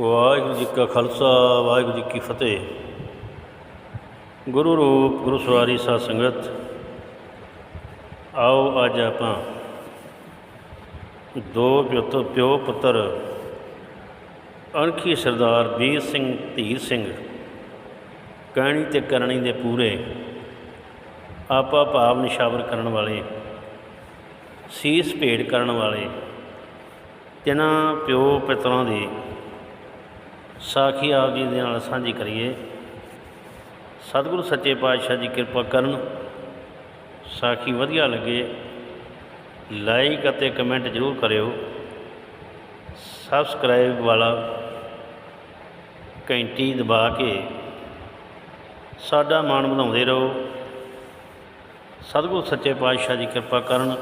ਵਾਹਿਗੁਰੂ ਜੀ ਕਾ ਖਾਲਸਾ, ਵਾਹਿਗੁਰੂ ਜੀ ਕੀ ਫਤਿਹ। ਗੁਰੂ ਰੂਪ, ਗੁਰੂ ਸਵਾਰੀ ਸਾਧ ਸੰਗਤ, ਆਓ ਅੱਜ ਆਪਾਂ ਦੋ ਪਿਓ ਪਿਓ ਪੁੱਤਰ, ਅਣਖੀ ਸਰਦਾਰ ਵੀਰ ਸਿੰਘ, ਧੀਰ ਸਿੰਘ, ਕਹਿਣੀ ਤੇ ਕਰਨੀ ਦੇ ਪੂਰੇ ਆਪਾ ਭਾਵ ਨਿਸ਼ਾਵਰ ਕਰਨ ਵਾਲੇ, ਸੀਸ ਭੇਟ ਕਰਨ ਵਾਲੇ ਤਿੰਨਾਂ ਪਿਓ ਪੁੱਤਰਾਂ ਦੀ ਸਾਖੀ ਆਪ ਜੀ ਦੇ ਨਾਲ ਸਾਂਝੀ ਕਰੀਏ। ਸਤਿਗੁਰੂ ਸੱਚੇ ਪਾਤਸ਼ਾਹ ਜੀ ਕਿਰਪਾ ਕਰਨ, ਸਾਖੀ ਵਧੀਆ ਲੱਗੇ। ਲਾਈਕ ਅਤੇ ਕਮੈਂਟ ਜ਼ਰੂਰ ਕਰਿਓ। ਸਬਸਕ੍ਰਾਈਬ ਵਾਲਾ ਘੰਟੀ ਦਬਾ ਕੇ ਸਾਡਾ ਮਾਣ ਵਧਾਉਂਦੇ ਰਹੋ। ਸਤਿਗੁਰੂ ਸੱਚੇ ਪਾਤਸ਼ਾਹ ਜੀ ਕਿਰਪਾ ਕਰਨ,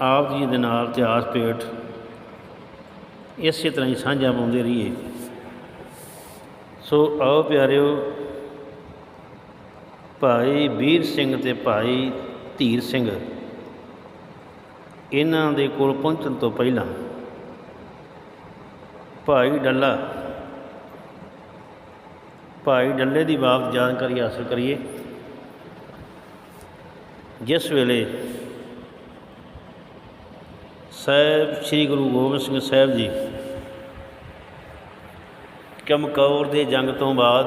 ਆਪ ਜੀ ਦੇ ਨਾਲ ਇਤਿਹਾਸ ਭੇਟ ਇਸੇ ਤਰ੍ਹਾਂ ਹੀ ਸਾਂਝਾ ਪਾਉਂਦੇ ਰਹੀਏ। ਸੋ ਆਓ ਪਿਆਰਿਓ, ਭਾਈ ਵੀਰ ਸਿੰਘ ਤੇ ਭਾਈ ਧੀਰ ਸਿੰਘ, ਇਹਨਾਂ ਦੇ ਕੋਲ ਪਹੁੰਚਣ ਤੋਂ ਪਹਿਲਾਂ ਭਾਈ ਡੱਲਾ, ਭਾਈ ਡੱਲੇ ਦੀ ਬਾਪ ਜਾਣਕਾਰੀ ਹਾਸਲ ਕਰੀਏ। ਜਿਸ ਵੇਲੇ ਸਾਹਿਬ, ਸ੍ਰੀ ਗੁਰੂ ਗੋਬਿੰਦ ਸਿੰਘ ਸਾਹਿਬ ਜੀ ਚਮਕੌਰ ਦੇ ਜੰਗ ਤੋਂ ਬਾਅਦ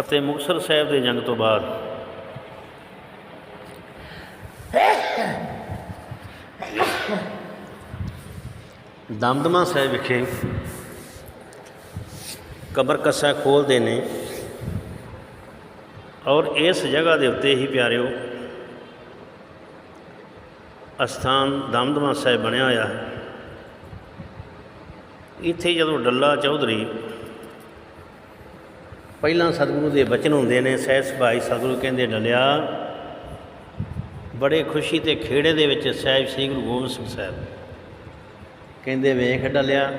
ਅਤੇ ਮੁਕਤਸਰ ਸਾਹਿਬ ਦੇ ਜੰਗ ਤੋਂ ਬਾਅਦ। ਦਮਦਮਾ ਸਾਹਿਬ ਵਿਖੇ ਕਬਰ ਕੱਸਾ ਖੋਲਦੇ ਨੇ ਔਰ ਇਸ ਜਗ੍ਹਾ ਦੇ ਉੱਤੇ ਹੀ ਪਿਆਰਿਓ, ਅਸਥਾਨ ਦਮਦਮਾ ਸਾਹਿਬ ਬਣਿਆ ਹੋਇਆ ਹੈ। ਇੱਥੇ ਜਦੋਂ ਡੱਲਾ ਚੌਧਰੀ ਪਹਿਲਾਂ ਸਤਿਗੁਰੂ ਦੇ ਬਚਨ ਹੁੰਦੇ ਨੇ, ਸਹਿਜ ਸੁਭਾਈ ਸਤਿਗੁਰੂ ਕਹਿੰਦੇ ਡਲਿਆ, ਬੜੇ ਖੁਸ਼ੀ ਤੇ ਖੇੜੇ ਦੇ ਵਿੱਚ ਸਾਹਿਬ ਸ੍ਰੀ ਗੁਰੂ ਗੋਬਿੰਦ ਸਿੰਘ ਸਾਹਿਬ। ਕਹਿੰਦੇ ਵੇਖ ਡਲਿਆ,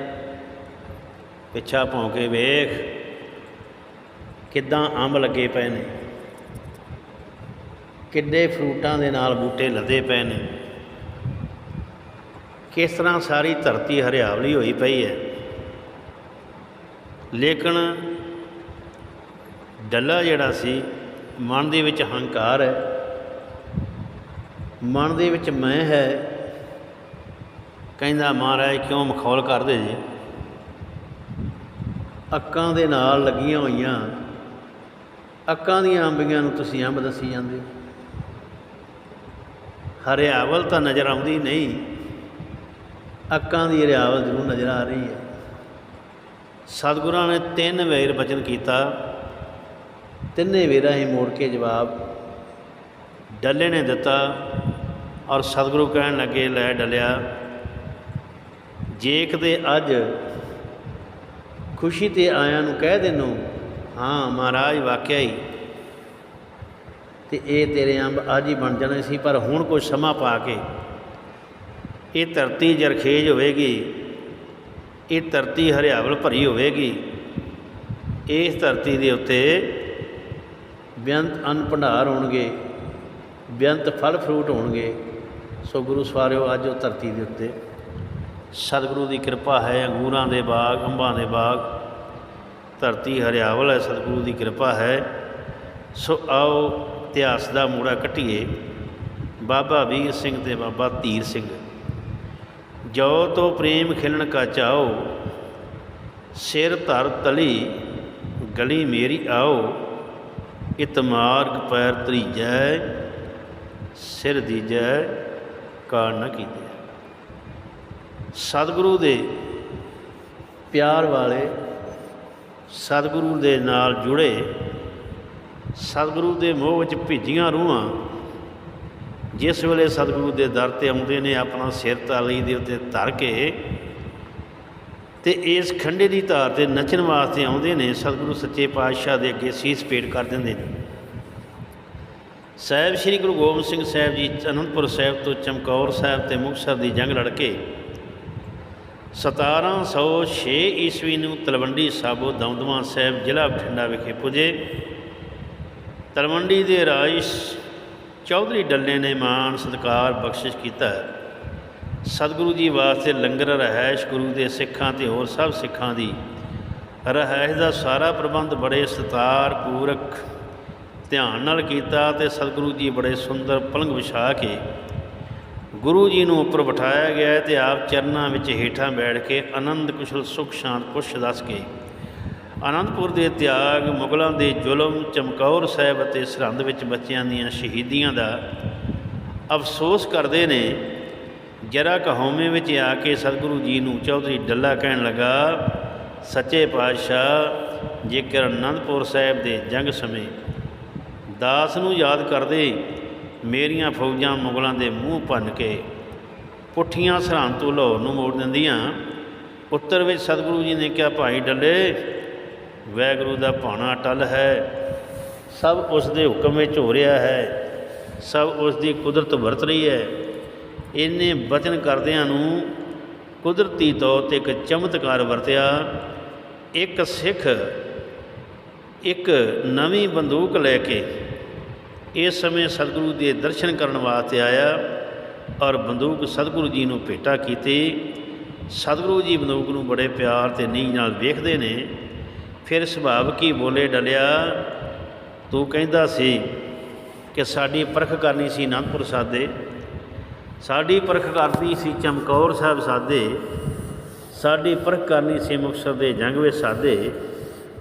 ਪਿੱਛਾ ਭੌਂ ਕੇ ਵੇਖ, ਕਿੱਦਾਂ ਅੰਬ ਲੱਗੇ ਪਏ ਨੇ। ਕਿੱਡੇ ਫਰੂਟਾਂ ਦੇ ਨਾਲ ਬੂਟੇ ਲੱਦੇ ਪਏ ਨੇ। ਕਿਸ ਤਰ੍ਹਾਂ ਸਾਰੀ ਧਰਤੀ ਹਰਿਆਵਲੀ ਹੋਈ ਪਈ ਹੈ। ਲੇਕਿਨ ਡੱਲਾ ਜਿਹੜਾ ਸੀ, ਮਨ ਦੇ ਵਿੱਚ ਹੰਕਾਰ ਹੈ। ਮਨ ਦੇ ਵਿੱਚ ਮੈਂ ਹੈ। ਕਹਿੰਦਾ, ਮਹਾਰਾਜ, ਕਿਉਂ ਮਖੌਲ ਕਰਦੇ ਜੀ? ਅੱਕਾਂ ਦੇ ਨਾਲ ਲੱਗੀਆਂ ਹੋਈਆਂ। ਅੱਕਾਂ ਦੀਆਂ ਅੰਬੀਆਂ ਨੂੰ ਤੁਸੀਂ ਅੰਬ ਦੱਸੀ ਜਾਂਦੇ ਹਰਿਆਵਲ ਤਾਂ ਨਜ਼ਰ ਆਉਂਦੀ ਨਹੀਂ। ਅੱਕਾਂ ਦੀ ਹਰਿਆਵਲ ਜ਼ਰੂਰ ਨਜ਼ਰ ਆ ਰਹੀ ਹੈ। ਸਤਿਗੁਰਾਂ ਨੇ ਤਿੰਨ ਵੇਰ ਬਚਨ ਕੀਤਾ। ਤਿੰਨੇ ਵੇਰਾਂ ਹੀ ਮੋੜ ਕੇ ਜਵਾਬ, ਡੱਲੇ ਨੇ ਦਿੱਤਾ ਔਰ ਸਤਿਗੁਰੂ ਕਹਿਣ ਲੱਗੇ, ਲੈ ਡਲਿਆ, ਜੇ ਕਿਤੇ ਅੱਜ ਖੁਸ਼ੀ ਤੇ ਆਇਆਂ ਨੂੰ ਕਹਿ ਦੇਨੋ, ਹਾਂ ਮਹਾਰਾਜ ਵਾਕਿਆ ਹੀ, ਤੇ ਇਹ ਤੇਰੇ ਅੰਬ ਅੱਜ ਹੀ ਬਣ ਜਾਣੇ ਸੀ, ਪਰ ਹੁਣ ਕੋਈ ਸਮਾਂ ਪਾ ਕੇ ਇਹ ਧਰਤੀ ਜਰਖੇਜ ਹੋਵੇਗੀ। ਇਹ ਧਰਤੀ ਹਰਿਆਵਲ ਭਰੀ ਹੋਵੇਗੀ। ਇਸ ਧਰਤੀ ਦੇ ਉੱਤੇ ਬੇਅੰਤ ਅਨ ਭੰਡਾਰ ਹੋਣਗੇ, ਬੇਅੰਤ ਫਲ ਫਰੂਟ ਹੋਣਗੇ। ਸੋ ਗੁਰੂ ਸਵਾਰਿਓ, ਅੱਜ ਉਹ ਧਰਤੀ ਦੇ ਉੱਤੇ ਸਤਿਗੁਰੂ ਦੀ ਕਿਰਪਾ ਹੈ, ਅੰਗੂਰਾਂ ਦੇ ਬਾਗ, ਅੰਬਾਂ ਦੇ ਬਾਗ। ਧਰਤੀ ਹਰਿਆਵਲ ਹੈ, ਸਤਿਗੁਰੂ ਦੀ ਕਿਰਪਾ ਹੈ। ਸੋ ਆਓ ਇਤਿਹਾਸ ਦਾ ਮੂੜਾ ਕੱਟੀਏ ਬਾਬਾ ਵੀਰ ਸਿੰਘ ਤੇ ਬਾਬਾ ਧੀਰ ਸਿੰਘ। ਜੋ ਤੋ ਪ੍ਰੇਮ ਖਿਲਣ ਕਾ ਚਾਓ ਸਿਰ ਧਰ ਤਲੀ ਗਲੀ ਮੇਰੀ ਆਓ ਇਤਮਾਰਗ ਪੈਰ ਤਰੀਜੈ ਸਿਰ ਦੀਜੈ ਕਾਰ ਨ ਕੀਜੈ। ਸਤਿਗੁਰੂ ਦੇ ਪਿਆਰ ਵਾਲੇ ਸਤਿਗੁਰੂ ਦੇ ਨਾਲ ਜੁੜੇ, ਸਤਿਗੁਰੂ ਦੇ ਮੋਹ ਵਿੱਚ ਭਿੱਜੀਆਂ ਰੂਹਾਂ ਜਿਸ ਵੇਲੇ ਸਤਿਗੁਰੂ ਦੇ ਦਰ ਤੇ ਆਉਂਦੇ ਨੇ ਆਪਣਾ ਸਿਰ ਤਾਲੀ ਦੇ ਉੱਤੇ ਧਰ ਕੇ ਤੇ ਇਸ ਖੰਡੇ ਦੀ ਧਾਰ ਤੇ ਨੱਚਣ ਵਾਸਤੇ ਆਉਂਦੇ ਨੇ, ਸਤਿਗੁਰੂ ਸੱਚੇ ਪਾਤਸ਼ਾਹ ਦੇ ਅੱਗੇ ਸੀਸ ਪੇਟ ਕਰ ਦਿੰਦੇ ਨੇ। ਸਾਹਿਬ ਸ੍ਰੀ ਗੁਰੂ ਗੋਬਿੰਦ ਸਿੰਘ ਸਾਹਿਬ ਜੀ, ਅਨੰਦਪੁਰ ਸਾਹਿਬ ਤੋਂ ਚਮਕੌਰ ਸਾਹਿਬ ਤੇ ਮੁਕਤਸਰ ਦੀ ਜੰਗ ਲੜ ਕੇ 1706 ਈਸਵੀ ਨੂੰ ਤਲਵੰਡੀ ਸਾਬੋ ਦਮਦਮਾ ਸਾਹਿਬ ਜ਼ਿਲ੍ਹਾ ਬਠਿੰਡਾ ਵਿਖੇ ਪੁਜੇ। ਤਲਵੰਡੀ ਦੇ ਰਾਜ ਚੌਧਰੀ ਡੱਲੇ ਨੇ ਮਾਣ ਸਤਕਾਰ ਬਖਸ਼ਿਸ਼ ਕੀਤਾ ਸਤਿਗੁਰੂ ਜੀ ਵਾਸਤੇ ਲੰਗਰ ਰਹਿائش ਗੁਰੂ ਦੇ ਸਿੱਖਾਂ ਤੇ ਹੋਰ ਸਭ ਸਿੱਖਾਂ ਦੀ ਰਹਿائش ਦਾ ਸਾਰਾ ਪ੍ਰਬੰਧ ਬੜੇ ਸਤਾਰ ਪੂਰਕ ਧਿਆਨ ਨਾਲ ਕੀਤਾ ਤੇ ਸਤਿਗੁਰੂ ਜੀ ਬੜੇ ਸੁੰਦਰ ਪਲੰਗ ਵਿਛਾ ਕੇ ਗੁਰੂ ਜੀ ਨੂੰ ਉੱਪਰ ਬਿਠਾਇਆ ਗਿਆ ਤੇ ਆਪ ਚਰਨਾਂ ਵਿੱਚ ਹੇਠਾਂ ਬੈਠ ਕੇ ਆਨੰਦ ਕੁਸ਼ਲ ਸੁਖ ਸ਼ਾਂਤ ਕੁਸ਼ ਦੱਸ ਕੇ ਆਨੰਦਪੁਰ ਦੇ ਤਿਆਗ, ਮੁਗਲਾਂ ਦੇ ਜ਼ੁਲਮ, ਚਮਕੌਰ ਸਾਹਿਬ ਅਤੇ ਸਰਹੰਦ ਵਿੱਚ ਬੱਚਿਆਂ ਦੀਆਂ ਸ਼ਹੀਦੀਆਂ ਦਾ ਅਫਸੋਸ ਕਰਦੇ ਨੇ। ਜਰਾ ਕਹੌਮੇ ਵਿੱਚ ਆ ਕੇ ਸਤਿਗੁਰੂ ਜੀ ਨੂੰ ਚੌਧਰੀ ਡੱਲਾ ਕਹਿਣ ਲੱਗਾ, ਸੱਚੇ ਪਾਤਸ਼ਾਹ, ਜੇਕਰ ਅਨੰਦਪੁਰ ਸਾਹਿਬ ਦੇ ਜੰਗ ਸਮੇਂ ਦਾਸ ਨੂੰ ਯਾਦ ਕਰਦੇ, ਮੇਰੀਆਂ ਫੌਜਾਂ ਮੁਗਲਾਂ ਦੇ ਮੂੰਹ ਭੰਨ ਕੇ ਪੁੱਠੀਆਂ ਸਰਹੰਦ ਤੋਂ ਲਾਹੌਰ ਨੂੰ ਮੋੜ ਦਿੰਦੀਆਂ, ਉੱਤਰ ਵਿੱਚ ਸਤਿਗੁਰੂ ਜੀ ਨੇ ਕਿਹਾ, ਭਾਈ ਡੱਲੇ ਵੈਗੁਰੂ ਦਾ ਭਾਣਾ ਟਲ ਹੈ। ਸਭ ਉਸ ਦੇ ਹੁਕਮ ਵਿੱਚ ਹੋ ਰਿਹਾ ਹੈ। ਸਭ ਉਸ ਦੀ ਕੁਦਰਤ ਵਰਤ ਰਹੀ ਹੈ। ਇਹਨੇ ਬਚਨ ਕਰਦਿਆਂ ਨੂੰ ਕੁਦਰਤੀ ਤੌਰ ਤੇ ਇੱਕ ਚਮਤਕਾਰ ਵਰਤਿਆ। ਇੱਕ ਸਿੱਖ ਇੱਕ ਨਵੀਂ ਬੰਦੂਕ ਲੈ ਕੇ ਇਸ ਸਮੇਂ ਸਤਿਗੁਰੂ ਦੇ ਦਰਸ਼ਨ ਕਰਨ ਵਾਸਤੇ ਆਇਆ ਔਰ ਬੰਦੂਕ ਸਤਿਗੁਰੂ ਜੀ ਨੂੰ ਭੇਟਾ ਕੀਤੀ। ਸਤਿਗੁਰੂ ਜੀ ਬੰਦੂਕ ਨੂੰ ਬੜੇ ਪਿਆਰ ਤੇ ਨੀਝ ਨਾਲ ਵੇਖਦੇ ਨੇ। ਫਿਰ ਸੁਭਾਵ ਕੀ ਬੋਲੇ ਡਲਿਆ ਤੂੰ ਕਹਿੰਦਾ ਸੀ ਕਿ ਸਾਡੀ ਪਰਖ ਕਰਨੀ ਸੀ ਅਨੰਦਪੁਰ ਸਾਦੇ। ਸਾਡੀ ਪਰਖ ਕਰਨੀ ਸੀ ਚਮਕੌਰ ਸਾਹਿਬ ਸਾਦੇ। ਸਾਡੀ ਪਰਖ ਕਰਨੀ ਸੀ ਮੁਕਤਸਰ ਦੇ ਜੰਗ ਵਿੱਚ ਸਾਦੇ।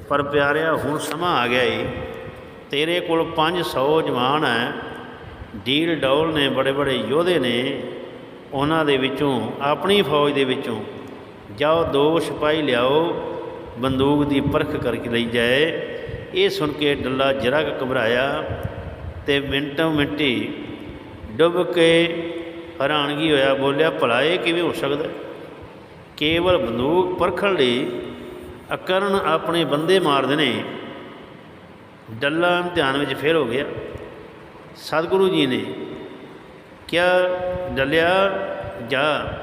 ਪਰ ਪਿਆਰਿਆ, ਹੁਣ ਸਮਾਂ ਆ ਗਿਆ ਏ। ਤੇਰੇ ਕੋਲ 500 ਜਵਾਨ ਹੈ ਡੀਲ ਡੌਲ ਨੇ ਬੜੇ ਬੜੇ ਯੋਧੇ ਨੇ। ਉਹਨਾਂ ਦੇ ਵਿੱਚੋਂ, ਆਪਣੀ ਫੌਜ ਦੇ ਵਿੱਚੋਂ ਜਾਓ, ਦੋ ਸਿਪਾਹੀ ਲਿਆਓ। ਬੰਦੂਕ ਦੀ ਪਰਖ ਕਰਕੇ ਲਈ ਜਾਏ। ਇਹ ਸੁਣ ਕੇ ਡੱਲਾ ਜਰਾ ਕੁ ਘਬਰਾਇਆ ਤੇ ਮਿੰਟੋ ਮਿੰਟੀ ਡੁੱਬ ਕੇ ਹੈਰਾਨਗੀ ਹੋਇਆ ਬੋਲਿਆ, ਭਲਾ ਇਹ ਕਿਵੇਂ ਹੋ ਸਕਦਾ? ਕੇਵਲ ਬੰਦੂਕ ਪਰਖਣ ਲਈ ਅਕਰਨ ਆਪਣੇ ਬੰਦੇ ਮਾਰਦੇ ਨੇ। ਡੱਲਾ ਧਿਆਨ ਵਿੱਚ ਫੇਰ ਹੋ ਗਿਆ। ਸਤਿਗੁਰੂ ਜੀ ਨੇ ਕਿਹਾ, ਡੱਲਿਆ, ਜਾ,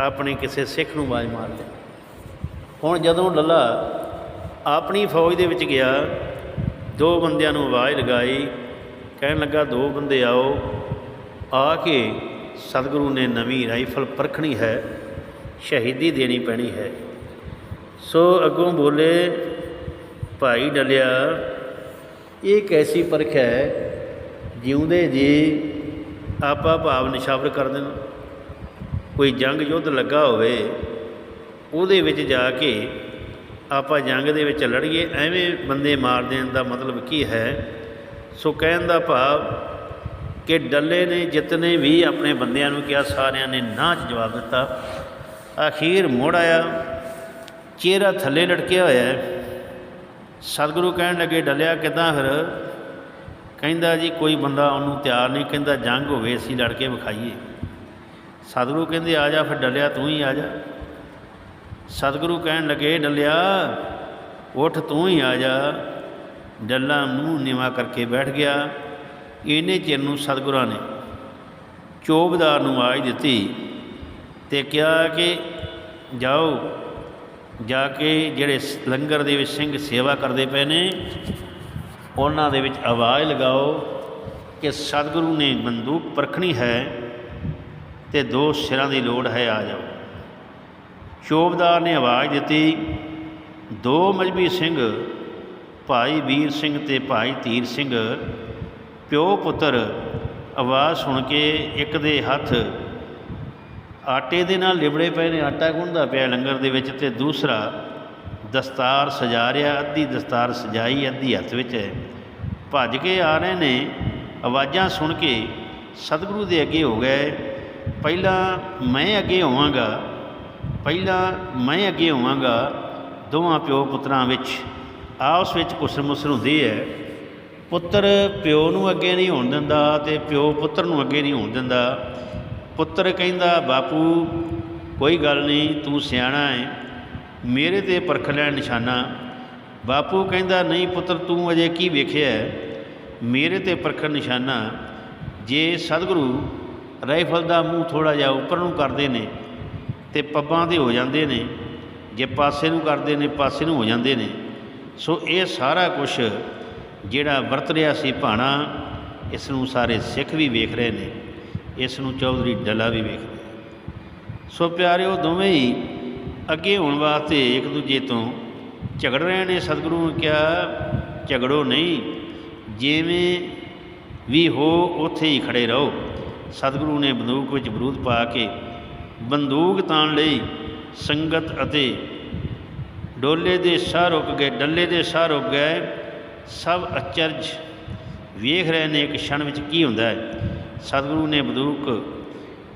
ਆਪਣੇ ਕਿਸੇ ਸਿੱਖ ਨੂੰ ਆਵਾਜ਼ ਮਾਰ ਲੈ। ਹੁਣ ਜਦੋਂ ਡੱਲਾ ਆਪਣੀ ਫੌਜ ਦੇ ਵਿੱਚ ਗਿਆ, ਦੋ ਬੰਦਿਆਂ ਨੂੰ ਆਵਾਜ਼ ਲਗਾਈ, ਕਹਿਣ ਲੱਗਾ, ਦੋ ਬੰਦੇ ਆਓ। ਆ ਕੇ ਸਤਿਗੁਰੂ ਨੇ ਨਵੀਂ ਰਾਈਫਲ ਪਰਖਣੀ ਹੈ, ਸ਼ਹੀਦੀ ਦੇਣੀ ਪੈਣੀ ਹੈ। ਸੋ ਅੱਗੋਂ ਬੋਲੇ, ਭਾਈ ਡਲਿਆ, ਇਹ ਕੈਸੀ ਪਰਖ ਹੈ, ਜਿਉਂਦੇ ਜੀ ਆਪਾ ਭਾਵ ਨਿਸ਼ਾਵਰ ਕਰ ਦੇਣ। ਕੋਈ ਜੰਗ ਯੁੱਧ ਲੱਗਾ ਹੋਵੇ ਉਹਦੇ ਵਿੱਚ ਜਾ ਕੇ ਆਪਾਂ ਜੰਗ ਦੇ ਵਿੱਚ ਲੜੀਏ, ਐਵੇਂ ਬੰਦੇ ਮਾਰ ਦੇਣ ਦਾ ਮਤਲਬ ਕੀ ਹੈ? ਸੋ ਕਹਿਣ ਦਾ ਭਾਵ ਕਿ ਡੱਲੇ ਨੇ ਜਿਤਨੇ ਵੀ ਆਪਣੇ ਬੰਦਿਆਂ ਨੂੰ ਕਿਹਾ, ਸਾਰਿਆਂ ਨੇ ਨਾ ਚ ਜਵਾਬ ਦਿੱਤਾ। ਅਖੀਰ ਮੁੜ ਆਇਆ, ਚਿਹਰਾ ਥੱਲੇ ਲਟਕਿਆ ਹੋਇਆ ਸਤਿਗੁਰੂ ਕਹਿਣ ਲੱਗੇ, ਡੱਲਿਆ, ਕਿਦਾਂ ਫਿਰ? ਕਹਿੰਦਾ ਜੀ, ਕੋਈ ਬੰਦਾ ਉਹਨੂੰ ਤਿਆਰ ਨਹੀਂ, ਕਹਿੰਦਾ ਜੰਗ ਹੋਵੇ, ਅਸੀਂ ਲੜ ਕੇ ਵਿਖਾਈਏ। ਸਤਿਗੁਰੂ ਕਹਿੰਦੇ, ਆ ਜਾ ਫਿਰ, ਡੱਲਿਆ, ਤੂੰ ਹੀ ਆ ਜਾ। ਸਤਿਗੁਰੂ ਕਹਿਣ ਲੱਗੇ, ਡੱਲਿਆ, ਉੱਠ ਤੂੰ ਹੀ ਆ ਜਾ। ਡੱਲਾ ਮੂੰਹ ਨਿਵਾ ਕਰਕੇ ਬੈਠ ਗਿਆ। ਇਹਨੇ ਚਿਰ ਨੂੰ ਸਤਿਗੁਰਾਂ ਨੇ ਚੋਬਦਾਰ ਨੂੰ ਆਵਾਜ਼ ਦਿੱਤੀ ਤੇ ਕਿਹਾ ਕਿ, ਜਾਓ, ਜਾ ਕੇ ਜਿਹੜੇ ਲੰਗਰ ਦੇ ਵਿੱਚ ਸਿੰਘ ਸੇਵਾ ਕਰਦੇ ਪਏ ਨੇ, ਉਹਨਾਂ ਦੇ ਵਿੱਚ ਆਵਾਜ਼ ਲਗਾਓ ਕਿ ਸਤਿਗੁਰੂ ਨੇ ਬੰਦੂਕ ਪਰਖਣੀ ਹੈ ਤੇ ਦੋ ਸਿਰਾਂ ਦੀ ਲੋੜ ਹੈ, ਆ ਜਾਓ। ਚੋਬਦਾਰ ਨੇ ਆਵਾਜ਼ ਦਿੱਤੀ, ਦੋ ਮਜਬੀ ਸਿੰਘ, ਭਾਈ ਵੀਰ ਸਿੰਘ ਤੇ ਭਾਈ ਧੀਰ ਸਿੰਘ, ਪਿਓ ਪੁੱਤਰ, ਆਵਾਜ਼ ਸੁਣ ਕੇ ਇੱਕ ਦੇ ਹੱਥ ਆਟੇ ਦੇ ਨਾਲ ਲਿਬੜੇ ਪਏ ਨੇ, ਆਟਾ ਗੁੰਨਦਾ ਪਿਆ ਲੰਗਰ ਦੇ ਵਿੱਚ ਤੇ ਦੂਸਰਾ ਦਸਤਾਰ ਸਜਾ ਰਿਹਾ, ਅੱਧੀ ਦਸਤਾਰ ਸਜਾਈ, ਅੱਧੀ ਹੱਥ ਵਿੱਚ। ਹੈ ਭੱਜ ਕੇ ਆ ਰਹੇ ਨੇ, ਆਵਾਜ਼ਾਂ ਸੁਣ ਕੇ ਸਤਿਗੁਰੂ ਦੇ ਅੱਗੇ ਹੋ ਗਏ, ਪਹਿਲਾਂ ਮੈਂ ਅੱਗੇ ਹੋਵਾਂਗਾ ਪਹਿਲਾਂ ਮੈਂ ਅੱਗੇ ਹੋਵਾਂਗਾ ਦੋਵਾਂ ਪਿਓ ਪੁੱਤਰਾਂ ਵਿੱਚ। ਆਪਸ ਵਿੱਚ ਕੁਸਰ ਮੁਸਰ ਹੁੰਦੀ ਹੈ। ਪੁੱਤਰ ਪਿਓ ਨੂੰ ਅੱਗੇ ਨਹੀਂ ਹੋਣ ਦਿੰਦਾ ਤੇ ਪਿਓ ਪੁੱਤਰ ਨੂੰ ਅੱਗੇ ਨਹੀਂ ਹੋਣ ਦਿੰਦਾ। ਪੁੱਤਰ ਕਹਿੰਦਾ, ਬਾਪੂ, ਕੋਈ ਗੱਲ ਨਹੀਂ, ਤੂੰ ਸਿਆਣਾ ਹੈ। ਮੇਰੇ ਤੇ ਪਰਖ ਲੈਣ ਨਿਸ਼ਾਨਾ। ਬਾਪੂ ਕਹਿੰਦਾ, ਨਹੀਂ ਪੁੱਤਰ, ਤੂੰ ਅਜੇ ਕੀ ਵੇਖਿਆ ਮੇਰੇ ਤੇ ਪਰਖ ਨਿਸ਼ਾਨਾ। ਜੇ ਸਤਿਗੁਰੂ ਰਾਈਫਲ ਦਾ ਮੂੰਹ ਥੋੜਾ ਜਿਹਾ ਉੱਪਰ ਨੂੰ ਕਰਦੇ ਨੇ ਤੇ ਪੱਬਾਂ ਤੇ ਹੋ ਜਾਂਦੇ ਨੇ, ਜੇ ਪਾਸੇ ਨੂੰ ਕਰਦੇ ਨੇ, ਪਾਸੇ ਨੂੰ ਹੋ ਜਾਂਦੇ ਨੇ। ਸੋ ਇਹ ਸਾਰਾ ਕੁਝ ਜਿਹੜਾ ਵਰਤ ਰਿਹਾ ਸੀ ਭਾਣਾ ਇਸ ਨੂੰ ਸਾਰੇ ਸਿੱਖ ਵੀ ਵੇਖ ਰਹੇ ਨੇ ਇਸ ਨੂੰ ਚੌਧਰੀ ਡੱਲਾ ਵੀ ਵੇਖ ਰਿਹਾ ਸੋ ਪਿਆਰਿਓ, ਦੋਵੇਂ ਹੀ ਅੱਗੇ ਹੋਣ ਵਾਸਤੇ ਇੱਕ ਦੂਜੇ ਤੋਂ ਝਗੜ ਰਹੇ ਨੇ। ਸਤਿਗੁਰੂ ਨੇ ਕਿਹਾ, ਝਗੜੋ ਨਹੀਂ, ਜਿਵੇਂ ਵੀ ਹੋ, ਉੱਥੇ ਹੀ ਖੜੇ ਰਹੋ। ਸਤਿਗੁਰੂ ਨੇ ਬੰਦੂਕ ਵਿੱਚ ਬਰੂਦ ਪਾ ਕੇ ਬੰਦੂਕ ਤਾਣ ਲਈ ਸੰਗਤ ਅਤੇ ਡੋਲੇ ਦੇ ਸਾਹ ਰੁਕ ਗਏ, ਡੱਲੇ ਦੇ ਸਾਹ ਰੁਕ ਗਏ। ਸਭ ਅਚਰਜ ਵੇਖ ਰਹੇ ਨੇ ਇੱਕ ਛਣ ਵਿੱਚ ਕੀ ਹੁੰਦਾ ਹੈ। ਸਤਿਗੁਰੂ ਨੇ ਬੰਦੂਕ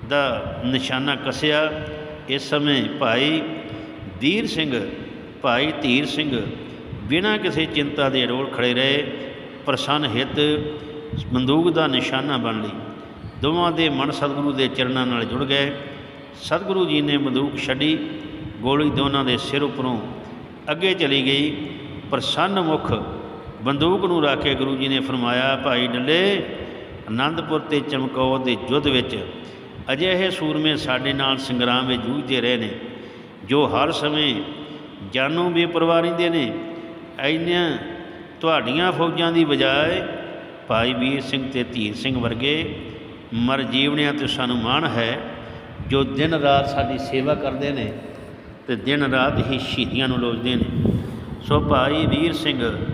ਦਾ ਨਿਸ਼ਾਨਾ ਕੱਸਿਆ। ਇਸ ਸਮੇਂ ਭਾਈ ਵੀਰ ਸਿੰਘ, ਭਾਈ ਧੀਰ ਸਿੰਘ ਬਿਨਾਂ ਕਿਸੇ ਚਿੰਤਾ ਦੇ ਰੋਲ ਖੜੇ ਰਹੇ। ਪ੍ਰਸੰਨ ਹਿੱਤ ਬੰਦੂਕ ਦਾ ਨਿਸ਼ਾਨਾ ਬਣ ਲਈ। ਦੋਵਾਂ ਦੇ ਮਨ ਸਤਿਗੁਰੂ ਦੇ ਚਰਨਾਂ ਨਾਲ ਜੁੜ ਗਏ। ਸਤਿਗੁਰੂ ਜੀ ਨੇ ਬੰਦੂਕ ਛੱਡੀ, ਗੋਲੀ ਦੋਨਾਂ ਦੇ ਸਿਰ ਉੱਪਰੋਂ ਅੱਗੇ ਚਲੀ ਗਈ ਪ੍ਰਸੰਨ ਮੁਖ ਬੰਦੂਕ ਨੂੰ ਰੱਖ ਕੇ ਗੁਰੂ ਜੀ ਨੇ ਫਰਮਾਇਆ, ਭਾਈ ਡੱਲੇ ਆਨੰਦਪੁਰ ਤੇ ਚਮਕੌਰ ਦੇ ਯੁੱਧ ਵਿੱਚ ਅਜਿਹੇ ਸੂਰਮੇ ਸਾਡੇ ਨਾਲ ਸੰਗਰਾਮ ਵਿੱਚ ਜੂਝਦੇ ਰਹੇ ਨੇ, ਜੋ ਹਰ ਸਮੇਂ ਜਾਨੋਂ ਬੇਪਰਵਾਹ ਰਹਿੰਦੇ ਨੇ। ਐਨੀਆਂ ਤੁਹਾਡੀਆਂ ਫੌਜਾਂ ਦੀ ਬਜਾਏ ਭਾਈ ਵੀਰ ਸਿੰਘ ਤੇ ਧੀਰ ਸਿੰਘ ਵਰਗੇ ਮਰ ਜੀਵਣਿਆਂ ਤੇ ਸਾਨੂੰ ਮਾਣ ਹੈ। ਜੋ ਦਿਨ ਰਾਤ ਸਾਡੀ ਸੇਵਾ ਕਰਦੇ ਨੇ ਤੇ ਦਿਨ ਰਾਤ ਹੀ ਸ਼ਹੀਦੀਆਂ ਨੂੰ ਲੋਚਦੇ ਨੇ। ਸੋ ਭਾਈ ਵੀਰ ਸਿੰਘ,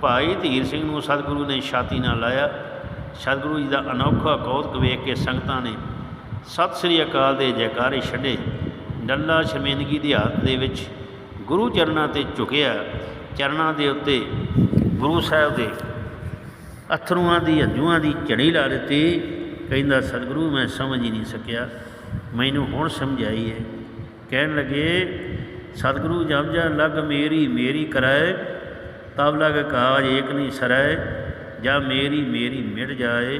ਭਾਈ ਧੀਰ ਸਿੰਘ ਨੂੰ ਸਤਿਗੁਰੂ ਨੇ ਛਾਤੀ ਨਾਲ ਲਾਇਆ। ਸਤਿਗੁਰੂ ਜੀ ਦਾ ਅਨੋਖਾ ਕੌਤਕ ਵੇਖ ਕੇ ਸੰਗਤਾਂ ਨੇ ਸਤਿ ਸ੍ਰੀ ਅਕਾਲ ਦੇ ਜੈਕਾਰੇ ਛੱਡੇ। ਡੱਲਾ ਸ਼ਰਮਿੰਦਗੀ ਦੀ ਹਾਲਤ ਦੇ ਵਿੱਚ ਗੁਰੂ ਚਰਨਾਂ ਤੇ ਝੁਕਿਆ। ਚਰਨਾਂ ਦੇ ਉੱਤੇ ਗੁਰੂ ਸਾਹਿਬ ਦੇ ਅਥਰੂਆਂ ਦੀ ਹੰਝੂਆਂ ਦੀ ਝੜੀ ਲਾ ਦਿੱਤੀ। ਕਹਿੰਦਾ, ਸਤਿਗੁਰੂ, ਮੈਂ ਸਮਝ ਹੀ ਨਹੀਂ ਸਕਿਆ। ਮੈਨੂੰ ਹੁਣ ਸਮਝ ਆਈ ਹੈ। ਕਹਿਣ ਲੱਗੇ, ਸਤਿਗੁਰੂ ਜਬ ਜਾ ਲਗ ਮੇਰੀ ਮੇਰੀ ਕਰਾਏ ਤਬ ਲਗ ਕਾਜ ਏਕ ਨਹੀਂ ਸਰੈ, ਜਾ ਮੇਰੀ ਮੇਰੀ ਮਿਟ ਜਾਏ,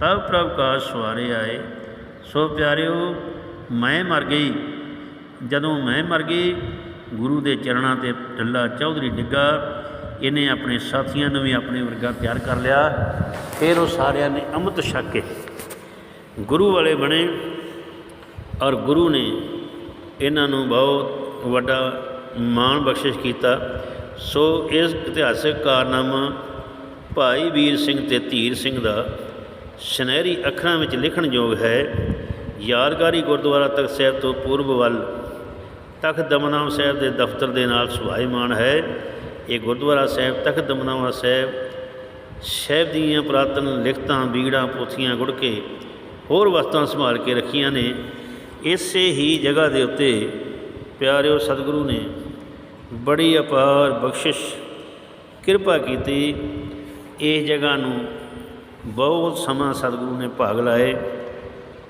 ਤਬ ਪ੍ਰਭ ਕਾਜ ਸਵਾਰੇ ਆਏ। ਸੋ ਪਿਆਰਿਓ, ਮੈਂ ਮਰ ਗਈ। ਜਦੋਂ ਮੈਂ ਮਰ ਗਈ, ਗੁਰੂ ਦੇ ਚਰਨਾਂ ਤੇ ਢੱਲਾ ਚੌਧਰੀ ਡਿੱਗਾ। ਇਹਨੇ ਆਪਣੇ ਸਾਥੀਆਂ ਨੂੰ ਵੀ ਆਪਣੇ ਵਰਗਾ ਤਿਆਰ ਕਰ ਲਿਆ। ਫਿਰ ਉਹ ਸਾਰਿਆਂ ਨੇ ਅੰਮ੍ਰਿਤ ਛਕ ਕੇ ਗੁਰੂ ਵਾਲੇ ਬਣੇ। ਔਰ ਗੁਰੂ ਨੇ ਇਹਨਾਂ ਨੂੰ ਬਹੁਤ ਵੱਡਾ ਮਾਣ ਬਖਸ਼ਿਸ਼ ਕੀਤਾ। ਸੋ ਇਸ ਇਤਿਹਾਸਕ ਕਾਰਨਾਮਾ ਭਾਈ ਵੀਰ ਸਿੰਘ ਤੇ ਧੀਰ ਸਿੰਘ ਦਾ ਸੁਨਹਿਰੀ ਅੱਖਰਾਂ ਵਿੱਚ ਲਿਖਣ ਯੋਗ ਹੈ। ਯਾਦਗਾਰੀ ਗੁਰਦੁਆਰਾ ਤਖਤ ਸਾਹਿਬ ਤੋਂ ਪੂਰਬ ਵੱਲ ਤਖਤ ਦਮਨਾਮ ਸਾਹਿਬ ਦੇ ਦਫ਼ਤਰ ਦੇ ਨਾਲ ਸੁਭਾਈਮਾਨ ਹੈ। ਇਹ ਗੁਰਦੁਆਰਾ ਸਾਹਿਬ, ਤਖਤ ਦਮਨਾਮਾ ਸਾਹਿਬ ਸਾਹਿਬ ਦੀਆਂ ਪੁਰਾਤਨ ਲਿਖਤਾਂ, ਬੀੜਾਂ, ਪੋਥੀਆਂ ਗੁੜ ਕੇ ਹੋਰ ਵਸਤਾਂ ਸੰਭਾਲ ਕੇ ਰੱਖੀਆਂ ਨੇ। ਇਸੇ ਹੀ ਜਗ੍ਹਾ ਦੇ ਉੱਤੇ ਪਿਆਰਿਓ ਸਤਿਗੁਰੂ ਨੇ ਬੜੀ ਅਪਾਰ ਬਖਸ਼ਿਸ਼, ਕਿਰਪਾ ਕੀਤੀ। ਇਸ ਜਗ੍ਹਾ ਨੂੰ ਬਹੁਤ ਸਮਾਂ ਸਤਿਗੁਰੂ ਨੇ ਭਾਗ ਲਾਏ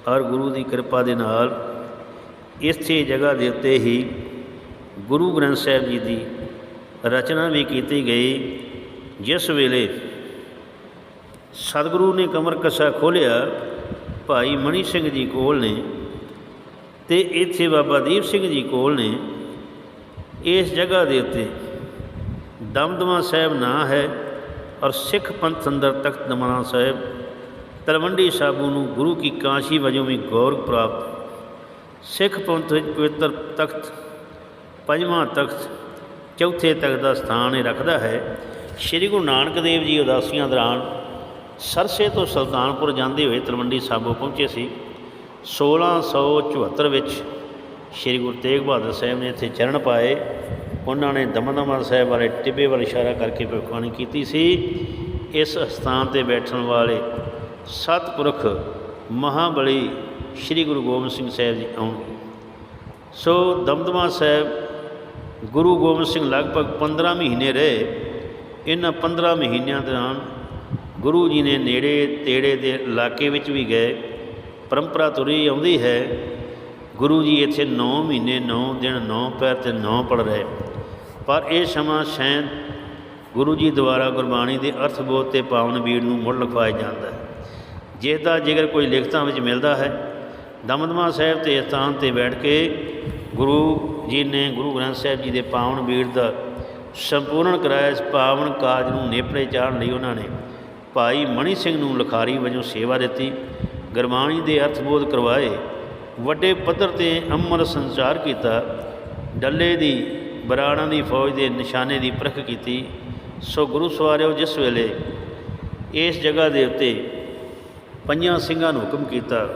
ਔਰ ਗੁਰੂ ਦੀ ਕਿਰਪਾ ਦੇ ਨਾਲ ਇਸੇ ਜਗ੍ਹਾ ਦੇ ਉੱਤੇ ਹੀ ਗੁਰੂ ਗ੍ਰੰਥ ਸਾਹਿਬ ਜੀ ਦੀ ਰਚਨਾ ਵੀ ਕੀਤੀ ਗਈ, ਜਿਸ ਵੇਲੇ ਸਤਿਗੁਰੂ ਨੇ ਕਮਰ ਕੱਸਾ ਖੋਲ੍ਹਿਆ। ਭਾਈ ਮਣੀ ਸਿੰਘ ਜੀ ਕੋਲ ਨੇ ਤੇ ਇੱਥੇ ਬਾਬਾ ਦੀਪ ਸਿੰਘ ਜੀ ਕੋਲ ਨੇ, ਇਸ ਜਗ੍ਹਾ ਦੇ ਉੱਤੇ ਦਮਦਮਾ ਸਾਹਿਬ ਨਾਂ ਹੈ ਔਰ ਸਿੱਖ ਪੰਥ ਅੰਦਰ ਤਖਤ ਦਮਨਾ ਸਾਹਿਬ, ਤਲਵੰਡੀ ਸਾਬੂ ਨੂੰ ਗੁਰੂ ਕੀ ਕਾਂਸ਼ੀ ਵਜੋਂ ਵੀ ਗੌਰਵ ਪ੍ਰਾਪਤ। ਸਿੱਖ ਪੰਥ ਵਿੱਚ ਪਵਿੱਤਰ ਤਖਤ ਪੰਜਵਾਂ ਤਖਤ ਚੌਥੇ ਤਖਤ ਦਾ ਸਥਾਨ ਇਹ ਰੱਖਦਾ ਹੈ। ਸ੍ਰੀ ਗੁਰੂ ਨਾਨਕ ਦੇਵ ਜੀ ਉਦਾਸੀਆਂ ਦੌਰਾਨ ਸਰਸੇ ਤੋਂ ਸੁਲਤਾਨਪੁਰ ਜਾਂਦੇ ਹੋਏ ਤਲਵੰਡੀ ਸਾਬੋ ਪਹੁੰਚੇ ਸੀ। 1674 ਵਿੱਚ ਸ੍ਰੀ ਗੁਰੂ ਤੇਗ ਬਹਾਦਰ ਸਾਹਿਬ ਨੇ ਇੱਥੇ ਚਰਨ ਪਾਏ। ਉਹਨਾਂ ਨੇ ਦਮਦਮਾ ਸਾਹਿਬ ਵਾਲੇ ਟਿੱਬੇ ਵੱਲ ਇਸ਼ਾਰਾ ਕਰਕੇ ਭਵਿੱਖਬਾਣੀ ਕੀਤੀ ਸੀ। ਇਸ ਸਥਾਨ ਤੇ ਬੈਠਣ ਵਾਲੇ ਸਤਿਪੁਰਖ ਮਹਾਬਲੀ ਸ੍ਰੀ ਗੁਰੂ ਗੋਬਿੰਦ ਸਿੰਘ ਸਾਹਿਬ ਜੀ ਆਉਣਗੇ ਸੋ ਦਮਦਮਾ ਸਾਹਿਬ, ਗੁਰੂ ਗੋਬਿੰਦ ਸਿੰਘ ਲਗਭਗ 15 ਮਹੀਨੇ ਰਹੇ। ਇਹਨਾਂ 15 ਮਹੀਨਿਆਂ ਦੌਰਾਨ ਗੁਰੂ ਜੀ ਨੇ ਨੇੜੇ ਤੇੜੇ ਦੇ ਇਲਾਕੇ ਵਿੱਚ ਵੀ ਗਏ। ਪਰੰਪਰਾ ਤੁਰੀ ਆਉਂਦੀ ਹੈ। ਗੁਰੂ ਜੀ ਇੱਥੇ 9 ਮਹੀਨੇ 9 ਦਿਨ 9 ਪੈਰ ਤੇ 9 ਪੜ ਰਹੇ। ਪਰ ਇਹ ਸਮਾਂ ਸ਼ਾਇਦ ਗੁਰੂ ਜੀ ਦੁਆਰਾ ਗੁਰਬਾਣੀ ਦੇ ਅਰਥ ਬੋਧ ਤੇ ਪਾਵਨ ਬੀੜ ਨੂੰ ਮੁੜ ਲਿਖਵਾਇਆ ਜਾਂਦਾ ਹੈ। ਜਿਸ ਦਾ ਜ਼ਿਕਰ ਕੋਈ ਲਿਖਤਾਂ ਵਿੱਚ ਮਿਲਦਾ ਹੈ, ਦਮਦਮਾ ਸਾਹਿਬ ਤੇ ਸਥਾਨ ਤੇ ਬੈਠ ਕੇ ਗੁਰੂ ਜੀ ਨੇ ਗੁਰੂ ਗ੍ਰੰਥ ਸਾਹਿਬ ਜੀ ਦੇ ਪਾਵਨ ਬੀੜ ਦਾ ਸੰਪੂਰਨ ਕਰਾਇਆ, ਇਸ ਪਾਵਨ ਕਾਜ ਨੂੰ ਨੇਪਰੇ ਚਾੜਨ ਲਈ ਉਹਨਾਂ ਨੇ ਭਾਈ ਮਣੀ ਸਿੰਘ ਨੂੰ ਲਖਾਰੀ ਵਜੋਂ ਸੇਵਾ ਦਿੱਤੀ। ਗੁਰਬਾਣੀ ਦੇ ਅਰਥ ਬੋਧ ਕਰਵਾਏ। ਵੱਡੇ ਪੱਧਰ ਤੇ ਅਮਰ ਸੰਚਾਰ ਕੀਤਾ। ਡੱਲੇ ਦੀ, ਬਰਾੜਾਂ ਦੀ ਫੌਜ ਦੇ ਨਿਸ਼ਾਨੇ ਦੀ ਪ੍ਰਖ ਕੀਤੀ। ਸੋ ਗੁਰੂ ਸਵਾਰਿਓ, ਜਿਸ ਵੇਲੇ ਇਸ ਜਗ੍ਹਾ ਦੇ ਉੱਤੇ ਪੰਜਾਂ ਸਿੰਘਾਂ ਨੂੰ ਹੁਕਮ ਕੀਤਾ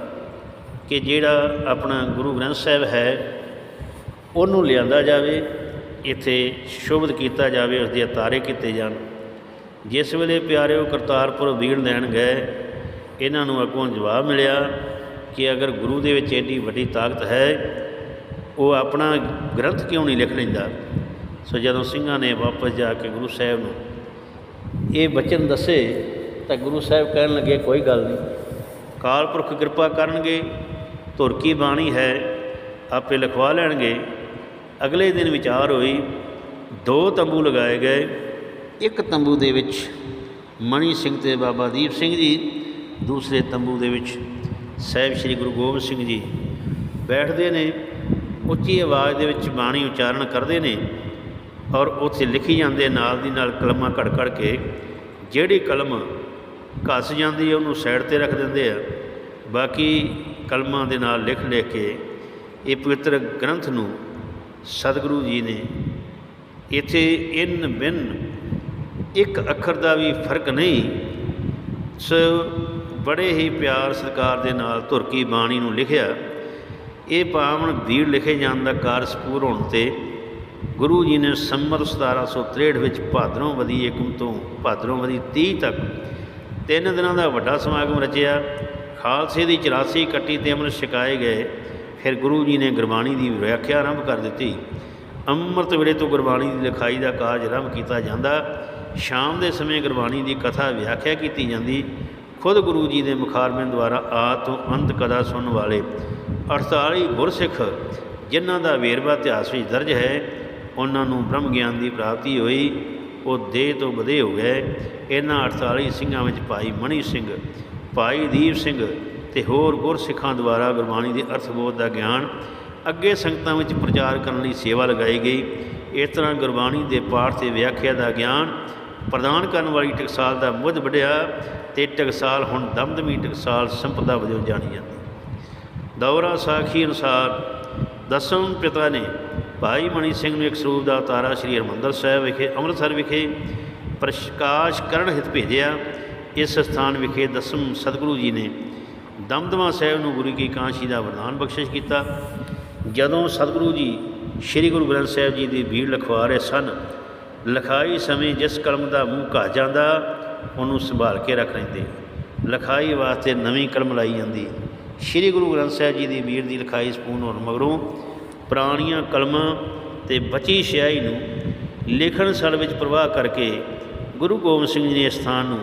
ਕਿ ਜਿਹੜਾ ਆਪਣਾ ਗੁਰੂ ਗ੍ਰੰਥ ਸਾਹਿਬ ਹੈ, ਉਹਨੂੰ ਲਿਆਂਦਾ ਜਾਵੇ, ਇੱਥੇ ਸ਼ੁਭਤ ਕੀਤਾ ਜਾਵੇ ਉਸ ਦੇ ਅਤਾਰੇ ਕੀਤੇ ਜਾਣ। ਜਿਸ ਵੇਲੇ ਪਿਆਰਿਓ ਕਰਤਾਰਪੁਰ ਵੀੜ ਲੈਣ ਗਏ ਇਹਨਾਂ ਨੂੰ ਅੱਗੋਂ ਜਵਾਬ ਮਿਲਿਆ ਕਿ ਅਗਰ ਗੁਰੂ ਦੇ ਵਿੱਚ ਐਡੀ ਵੱਡੀ ਤਾਕਤ ਹੈ, ਉਹ ਆਪਣਾ ਗ੍ਰੰਥ ਕਿਉਂ ਨਹੀਂ ਲਿਖ ਲੈਂਦਾ? ਸੋ ਜਦੋਂ ਸਿੰਘਾਂ ਨੇ ਵਾਪਸ ਜਾ ਕੇ ਗੁਰੂ ਸਾਹਿਬ ਨੂੰ ਇਹ ਬਚਨ ਦੱਸੇ, ਤਾਂ ਗੁਰੂ ਸਾਹਿਬ ਕਹਿਣ ਲੱਗੇ, ਕੋਈ ਗੱਲ ਨਹੀਂ। ਕਾਲ ਪੁਰਖ ਕਿਰਪਾ ਕਰਨਗੇ, ਧੁਰ ਕੀ ਬਾਣੀ ਹੈ, ਆਪੇ ਲਿਖਵਾ ਲੈਣਗੇ। ਅਗਲੇ ਦਿਨ ਵਿਚਾਰ ਹੋਈ, ਦੋ ਤੰਬੂ ਲਗਾਏ ਗਏ। ਇੱਕ ਤੰਬੂ ਦੇ ਵਿੱਚ ਮਣੀ ਸਿੰਘ ਤੇ ਬਾਬਾ ਦੀਪ ਸਿੰਘ ਜੀ ਦੂਸਰੇ ਤੰਬੂ ਦੇ ਵਿੱਚ ਸਾਹਿਬ ਸ੍ਰੀ ਗੁਰੂ ਗੋਬਿੰਦ ਸਿੰਘ ਜੀ ਬੈਠਦੇ ਨੇ, ਉੱਚੀ ਆਵਾਜ਼ ਦੇ ਵਿੱਚ ਬਾਣੀ ਉਚਾਰਨ ਕਰਦੇ ਨੇ ਔਰ ਉੱਥੇ ਲਿਖੀ ਜਾਂਦੇ ਨਾਲ ਦੀ ਨਾਲ ਕਲਮਾਂ ਘੜ ਘੜ ਕੇ ਜਿਹੜੀ ਕਲਮ ਘਸ ਜਾਂਦੀ ਹੈ, ਉਹਨੂੰ ਸਾਈਡ ਤੇ ਰੱਖ ਦਿੰਦੇ ਆ। ਬਾਕੀ ਕਲਮਾਂ ਦੇ ਨਾਲ ਲਿਖ ਲਿਖ ਕੇ ਇਹ ਪਵਿੱਤਰ ਗ੍ਰੰਥ ਨੂੰ ਸਤਿਗੁਰੂ ਜੀ ਨੇ ਇੱਥੇ ਇਨ ਬਿਨ ਇੱਕ ਅੱਖਰ ਦਾ ਵੀ ਫ਼ਰਕ ਨਹੀਂ, ਸੋ ਬੜੇ ਹੀ ਪਿਆਰ ਸਤਿਕਾਰ ਦੇ ਨਾਲ ਧੁਰ ਕੀ ਬਾਣੀ ਨੂੰ ਲਿਖਿਆ। ਇਹ ਪਾਵਨ ਵੀਰ ਲਿਖੇ ਜਾਣ ਦਾ ਕਾਰਜ ਪੂਰ ਹੋਣ ਤੇ ਗੁਰੂ ਜੀ ਨੇ ਸੰਮਤ 1763 ਵਿੱਚ ਭਾਦਰੋਂ ਵਦੀ ਏਕਮ ਤੋਂ ਭਾਦਰੋਂ ਵਦੀ 30 ਤੱਕ ਤਿੰਨ ਦਿਨਾਂ ਦਾ ਵੱਡਾ ਸਮਾਗਮ ਰਚਿਆ। ਖਾਲਸੇ ਦੀ 84 ਕੱਟੀ ਤੇ ਅੰਮ੍ਰਿਤ ਛਕਾਏ ਗਏ। ਫਿਰ ਗੁਰੂ ਜੀ ਨੇ ਗੁਰਬਾਣੀ ਦੀ ਵਿਆਖਿਆ ਆਰੰਭ ਕਰ ਦਿੱਤੀ। ਅੰਮ੍ਰਿਤ ਵੇਲੇ ਤੋਂ ਗੁਰਬਾਣੀ ਦੀ ਲਿਖਾਈ ਦਾ ਕਾਰਜ ਆਰੰਭ ਕੀਤਾ ਜਾਂਦਾ। ਸ਼ਾਮ ਦੇ ਸਮੇਂ ਗੁਰਬਾਣੀ ਦੀ ਕਥਾ ਵਿਆਖਿਆ ਕੀਤੀ ਜਾਂਦੀ। ਖੁਦ ਗੁਰੂ ਜੀ ਦੇ ਮੁਖਾਰਬਿੰਦ ਦੁਆਰਾ ਆ ਤੋਂ ਅੰਤ ਕਦਾ ਸੁਣਨ ਵਾਲੇ 48 ਗੁਰਸਿੱਖ, ਜਿਨ੍ਹਾਂ ਦਾ ਵੇਰਵਾ ਇਤਿਹਾਸ ਵਿੱਚ ਦਰਜ ਹੈ, ਉਹਨਾਂ ਨੂੰ ਬ੍ਰਹਮ ਗਿਆਨ ਦੀ ਪ੍ਰਾਪਤੀ ਹੋਈ, ਉਹ ਦੇਹ ਤੋਂ ਵਧੇ ਹੋ ਗਏ। ਇਹਨਾਂ 48 ਸਿੰਘਾਂ ਵਿੱਚ ਭਾਈ ਮਣੀ ਸਿੰਘ, ਭਾਈ ਦੀਪ ਸਿੰਘ ਤੇ ਹੋਰ ਗੁਰਸਿੱਖਾਂ ਦੁਆਰਾ ਗੁਰਬਾਣੀ ਦੇ ਅਰਥ ਬੋਧ ਦਾ ਗਿਆਨ ਅੱਗੇ ਸੰਗਤਾਂ ਵਿੱਚ ਪ੍ਰਚਾਰ ਕਰਨ ਲਈ ਸੇਵਾ ਲਗਾਈ ਗਈ। ਇਸ ਤਰ੍ਹਾਂ ਗੁਰਬਾਣੀ ਦੇ ਪਾਠ ਤੇ ਵਿਆਖਿਆ ਦਾ ਗਿਆਨ ਪ੍ਰਦਾਨ ਕਰਨ ਵਾਲੀ ਟਕਸਾਲ ਦਾ ਮੁੱਢ ਵੜਿਆ ਤੇ ਟਕਸਾਲ ਹੁਣ ਦਮਦਮੀ ਟਕਸਾਲ ਸੰਪਦਾ ਵਜੋਂ ਜਾਣੀ ਜਾਂਦੀ। ਦੌਰਾ ਸਾਖੀ ਅਨੁਸਾਰ ਦਸਮ ਪਿਤਾ ਨੇ ਭਾਈ ਮਣੀ ਸਿੰਘ ਨੂੰ ਇੱਕ ਸਰੂਪ ਦਾ ਤਾਰਾ ਸ੍ਰੀ ਹਰਿਮੰਦਰ ਸਾਹਿਬ ਵਿਖੇ, ਅੰਮ੍ਰਿਤਸਰ ਵਿਖੇ ਪ੍ਰਕਾਸ਼ ਕਰਨ ਹਿਤ ਭੇਜਿਆ। ਇਸ ਸਥਾਨ ਵਿਖੇ ਦਸਮ ਸਤਿਗੁਰੂ ਜੀ ਨੇ ਦਮਦਮਾ ਸਾਹਿਬ ਨੂੰ ਗੁਰੂ ਕੀ ਕਾਂਸ਼ੀ ਦਾ ਵਰਦਾਨ ਬਖਸ਼ਿਸ਼ ਕੀਤਾ। ਜਦੋਂ ਸਤਿਗੁਰੂ ਜੀ ਸ੍ਰੀ ਗੁਰੂ ਗ੍ਰੰਥ ਸਾਹਿਬ ਜੀ ਦੀ ਭੀੜ ਲਿਖਵਾ ਰਹੇ ਸਨ ਲਿਖਾਈ ਸਮੇਂ ਜਿਸ ਕਲਮ ਦਾ ਮੂੰਹ ਘਾ ਜਾਂਦਾ, ਉਹਨੂੰ ਸੰਭਾਲ ਕੇ ਰੱਖ ਲੈਂਦੇ। ਲਖਾਈ ਵਾਸਤੇ ਨਵੀਂ ਕਲਮ ਲਾਈ ਜਾਂਦੀ। ਸ੍ਰੀ ਗੁਰੂ ਗ੍ਰੰਥ ਸਾਹਿਬ ਜੀ ਦੀ ਵੀਰ ਦੀ ਲਿਖਾਈ ਸਪੂਨ ਹੋਣ ਮਗਰੋਂ ਪੁਰਾਣੀਆਂ ਕਲਮਾਂ ਤੇ ਬਚੀ ਸ਼ਿਆਈ ਨੂੰ ਲਿਖਣ ਸਲ ਵਿੱਚ ਪ੍ਰਵਾਹ ਕਰਕੇ ਗੁਰੂ ਗੋਬਿੰਦ ਸਿੰਘ ਜੀ ਨੇ ਇਸ ਸਥਾਨ ਨੂੰ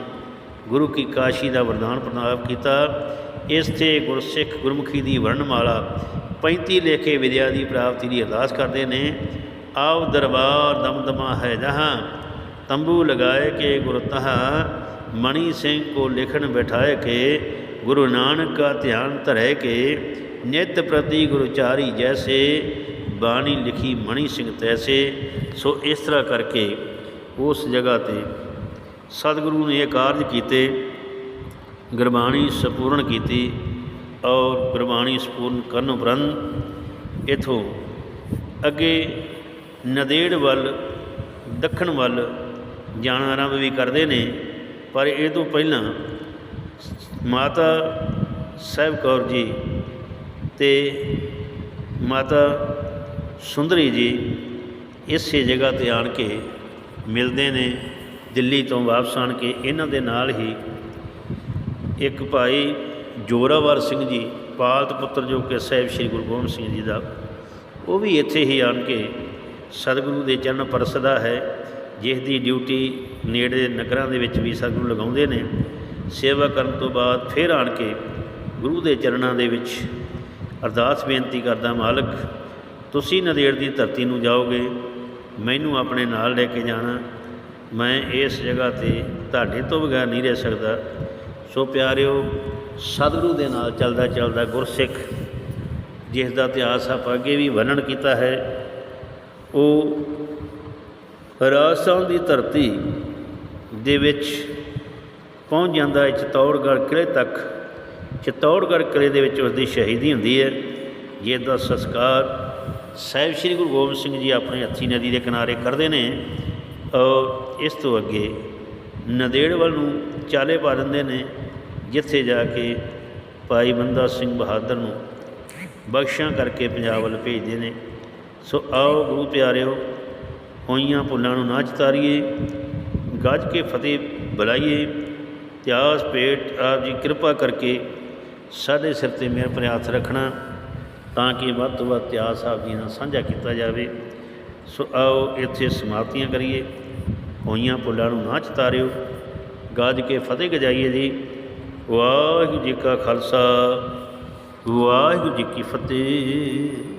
ਗੁਰੂ ਕੀ ਕਾਸ਼ੀ ਦਾ ਵਰਦਾਨ ਪ੍ਰਦਾਨ ਕੀਤਾ। ਇਸ ਤੇ ਗੁਰਸਿੱਖ ਗੁਰਮੁਖੀ ਦੀ ਵਰਣਮਾਲਾ 35 ਲੇਖੇ ਵਿਦਿਆ ਦੀ ਪ੍ਰਾਪਤੀ ਦੀ ਅਰਦਾਸ ਕਰਦੇ ਨੇ। ਆਵ ਦਰਬਾਰ ਦਮਦਮਾ ਹੈ ਜਹਾਂ ਤੰਬੂ ਲਗਾਏ ਕੇ ਗੁਰ ਤਹਾ ਮਣੀ ਸਿੰਘ ਕੋ ਲਿਖਣ ਬਿਠਾਏ ਕੇ ਗੁਰੂ ਨਾਨਕ ਕਾ ਧਿਆਨ ਧਰੇ ਕੇ ਨਿਤ ਪ੍ਰਤੀ ਗੁਰਚਾਰੀ ਜੈਸੇ ਬਾਣੀ ਲਿਖੀ ਮਣੀ ਸਿੰਘ ਤੈਸੇ ਸੋ ਇਸ ਤਰ੍ਹਾਂ ਕਰਕੇ ਉਸ ਜਗ੍ਹਾ ਤੇ ਸਤਿਗੁਰੂ ਨੇ ਇਹ ਕਾਰਜ ਕੀਤੇ ਗੁਰਬਾਣੀ ਸੰਪੂਰਨ ਕੀਤੀ ਔਰ ਗੁਰਬਾਣੀ ਸੰਪੂਰਨ ਕਰਨ ਉਪਰੰਤ ਇਥੋਂ ਅੱਗੇ ਨਦੇੜ ਵੱਲ, ਦੱਖਣ ਵੱਲ ਜਾਣ ਆਰੰਭ ਵੀ ਕਰਦੇ ਨੇ, ਪਰ ਇਹ ਤੋਂ ਪਹਿਲਾਂ ਮਾਤਾ ਸਾਹਿਬ ਕੌਰ ਜੀ ਤੇ ਮਾਤਾ ਸੁੰਦਰੀ ਜੀ ਇਸੇ ਜਗ੍ਹਾ ਤੇ ਆਣ ਕੇ ਮਿਲਦੇ ਨੇ, ਦਿੱਲੀ ਤੋਂ ਵਾਪਸ ਆਣ ਕੇ ਇਹਨਾਂ ਦੇ ਨਾਲ ਹੀ ਇੱਕ ਭਾਈ ਜੋਰਾਵਰ ਸਿੰਘ ਜੀ, ਪਾਲਤ ਪੁੱਤਰ ਜੋ ਕਿ ਸਾਹਿਬ ਸ੍ਰੀ ਗੁਰੂ ਗੋਬਿੰਦ ਸਿੰਘ ਜੀ ਦਾ, ਉਹ ਵੀ ਇੱਥੇ ਹੀ ਆਣ ਕੇ ਸਤਿਗੁਰੂ ਦੇ ਚਰਨ ਪਰਸਦਾ ਹੈ, ਜਿਸ ਦੀ ਡਿਊਟੀ ਨੇੜੇ ਦੇ ਨਗਰਾਂ ਦੇ ਵਿੱਚ ਵੀ ਸਤਿਗੁਰੂ ਲਗਾਉਂਦੇ ਨੇ, ਸੇਵਾ ਕਰਨ ਤੋਂ ਬਾਅਦ ਫਿਰ ਆਣ ਕੇ ਗੁਰੂ ਦੇ ਚਰਨਾਂ ਦੇ ਵਿੱਚ ਅਰਦਾਸ ਬੇਨਤੀ ਕਰਦਾ, ਮਾਲਕ, ਤੁਸੀਂ ਨਦੇੜ ਦੀ ਧਰਤੀ ਨੂੰ ਜਾਓਗੇ, ਮੈਨੂੰ ਆਪਣੇ ਨਾਲ ਲੈ ਕੇ ਜਾਣਾ, ਮੈਂ ਇਸ ਜਗ੍ਹਾ ਤੇ ਤੁਹਾਡੇ ਤੋਂ ਬਗੈਰ ਨਹੀਂ ਰਹਿ ਸਕਦਾ। ਸੋ ਪਿਆਰਿਓ, ਸਤਿਗੁਰੂ ਦੇ ਨਾਲ ਚੱਲਦਾ ਚੱਲਦਾ ਗੁਰਸਿੱਖ, ਜਿਸ ਦਾ ਇਤਿਹਾਸ ਆਪਾਂ ਅੱਗੇ ਵੀ ਵਰਣਨ ਕੀਤਾ ਹੈ ਉਹ ਰਾਜਸਥਾਨ ਦੀ ਧਰਤੀ ਦੇ ਵਿੱਚ ਪਹੁੰਚ ਜਾਂਦਾ ਹੈ ਚਿਤੌੜਗੜ੍ਹ ਕਿਲੇ ਤੱਕ। ਚਿਤੌੜਗੜ੍ਹ ਕਿਲੇ ਦੇ ਵਿੱਚ ਉਸ ਦੀ ਸ਼ਹੀਦੀ ਹੁੰਦੀ ਹੈ। ਜਿਸ ਦਾ ਸੰਸਕਾਰ ਸਾਹਿਬ ਸ੍ਰੀ ਗੁਰੂ ਗੋਬਿੰਦ ਸਿੰਘ ਜੀ ਆਪਣੇ ਹੱਥੀ ਨਦੀ ਦੇ ਕਿਨਾਰੇ ਕਰਦੇ ਨੇ। ਔਰ ਇਸ ਤੋਂ ਅੱਗੇ ਨਦੇੜ ਵੱਲ ਨੂੰ ਚਾਲੇ ਪਾ ਦਿੰਦੇ ਨੇ, ਜਿੱਥੇ ਜਾ ਕੇ ਭਾਈ ਬੰਦਾ ਸਿੰਘ ਬਹਾਦਰ ਨੂੰ ਬਖਸ਼ਾਂ ਕਰਕੇ ਪੰਜਾਬ ਵੱਲ ਭੇਜਦੇ ਨੇ। ਸੋ ਆਓ ਗੁਰੂ ਪਿਆਰਿਓ, ਹੋਈਆਂ ਭੁੱਲਾਂ ਨੂੰ ਨਾ ਚਤਾਰੀਏ, ਗੱਜ ਕੇ ਫਤਿਹ ਬੁਲਾਈਏ ਤਿਆਸ ਪੇਟ ਆਪ ਜੀ ਕਿਰਪਾ ਕਰਕੇ ਸਾਡੇ ਸਿਰ ਤੇ ਮੇਰ ਪ੍ਰਿਆਸ ਰੱਖਣਾ, ਤਾਂ ਕਿ ਵੱਧ ਤੋਂ ਵੱਧ ਤਿਆਸ ਆਪ ਜੀ ਨਾਲ ਸਾਂਝਾ ਕੀਤਾ ਜਾਵੇ। ਸੋ ਆਓ ਇੱਥੇ ਸਮਾਪਤੀਆਂ ਕਰੀਏ। ਹੋਈਆਂ ਭੁੱਲਾਂ ਨੂੰ ਨਾ ਚਤਾਰਿਓ, ਗੱਜ ਕੇ ਫਤਿਹ ਗਜਾਈਏ ਜੀ। ਵਾਹਿਗੁਰੂ ਜੀ ਕਾ ਖਾਲਸਾ, ਵਾਹਿਗੁਰੂ ਜੀ ਕੀ ਫਤਿਹ।